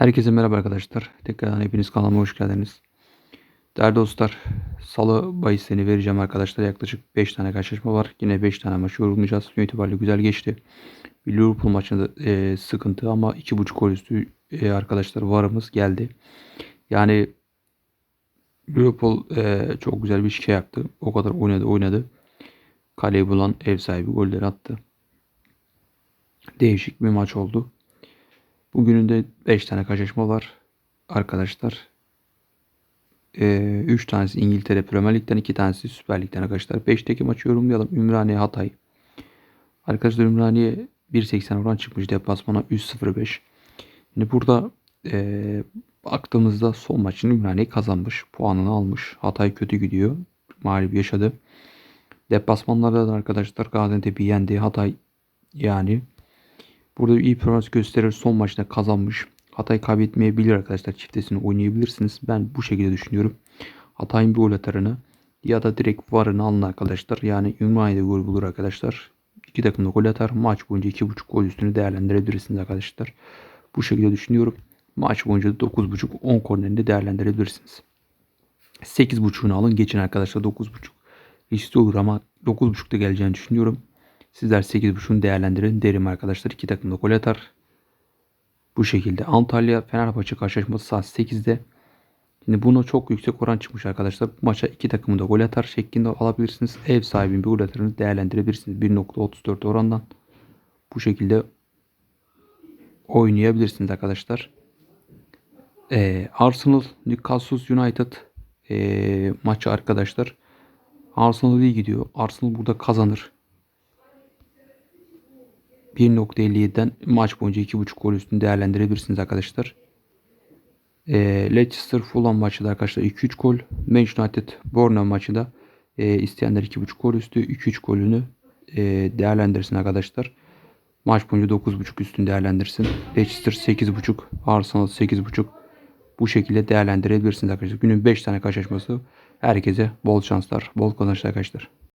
Herkese merhaba arkadaşlar. Tekrardan hepiniz kanalıma hoş geldiniz. Değerli dostlar, Salı bahislerini vereceğim arkadaşlar. Yaklaşık 5 tane karşılaşma var. Yine 5 tane maçı yorumlayacağız. Gün itibariyle güzel geçti. Bir Liverpool maçında e, sıkıntı ama 2.5 gol üstü e, arkadaşlar varımız geldi. Yani Liverpool e, çok güzel bir şey yaptı. O kadar oynadı oynadı. Kaleyi bulan ev sahibi golleri attı. Değişik bir maç oldu. Bugünün de 5 tane karşılaşma var arkadaşlar. 3 tanesi İngiltere Premier Lig'den, 2 tanesi Süper Lig'den arkadaşlar. 5'teki maçı yorumlayalım. Ümraniye Hatay. Arkadaşlar Ümraniye 1.80 oran çıkmış deplasmana 3.05. Şimdi burada e, baktığımızda son maçını Ümraniye kazanmış. Puanını almış. Hatay kötü gidiyor. Mağlup yaşadı. Deplasmanlarda da arkadaşlar Gaziantep'i yendi. Hatay yani Burada iyi performans gösterir. Son maçta kazanmış. Hatay kaybetmeyebilir arkadaşlar. Çiftesini oynayabilirsiniz. Ben bu şekilde düşünüyorum. Hatay'ın bir gol atarını ya da direkt varını alın arkadaşlar. Yani Ümraniye'de gol bulur arkadaşlar. İki takım da gol atar. Maç boyunca 2.5 gol üstünü değerlendirebilirsiniz arkadaşlar. Bu şekilde düşünüyorum. Maç boyunca 9.5-10 kornerini değerlendirebilirsiniz. 8.5'unu alın geçin arkadaşlar 9.5 riskli olur ama 9.5'da geleceğini düşünüyorum. Sizler 8.5'unu değerlendirin derim arkadaşlar. İki takım da gol atar. Bu şekilde Antalya Fenerbahçe karşılaşması saat 8'de. Şimdi buna çok yüksek oran çıkmış arkadaşlar. Bu maça iki takımı da gol atar şeklinde alabilirsiniz. Ev sahibinin bir gol atarını değerlendirebilirsiniz. 1.34 orandan. Bu şekilde oynayabilirsiniz arkadaşlar. Ee, Arsenal Newcastle United e, maçı arkadaşlar. Arsenal iyi gidiyor. Arsenal burada kazanır. 1.57'den maç boyunca 2.5 gol üstünü değerlendirebilirsiniz arkadaşlar. E, Leicester Fulham maçı da arkadaşlar 2-3 gol. Manchester United Bournemouth maçı da e, isteyenler 2.5 gol üstü 2-3 golünü e, değerlendirsin arkadaşlar. Maç boyunca 9.5 üstünü değerlendirsin. Leicester 8.5, Arsenal 8.5 bu şekilde değerlendirebilirsiniz arkadaşlar. Günün 5 tane karşılaşması. Herkese bol şanslar, bol kazançlar arkadaşlar.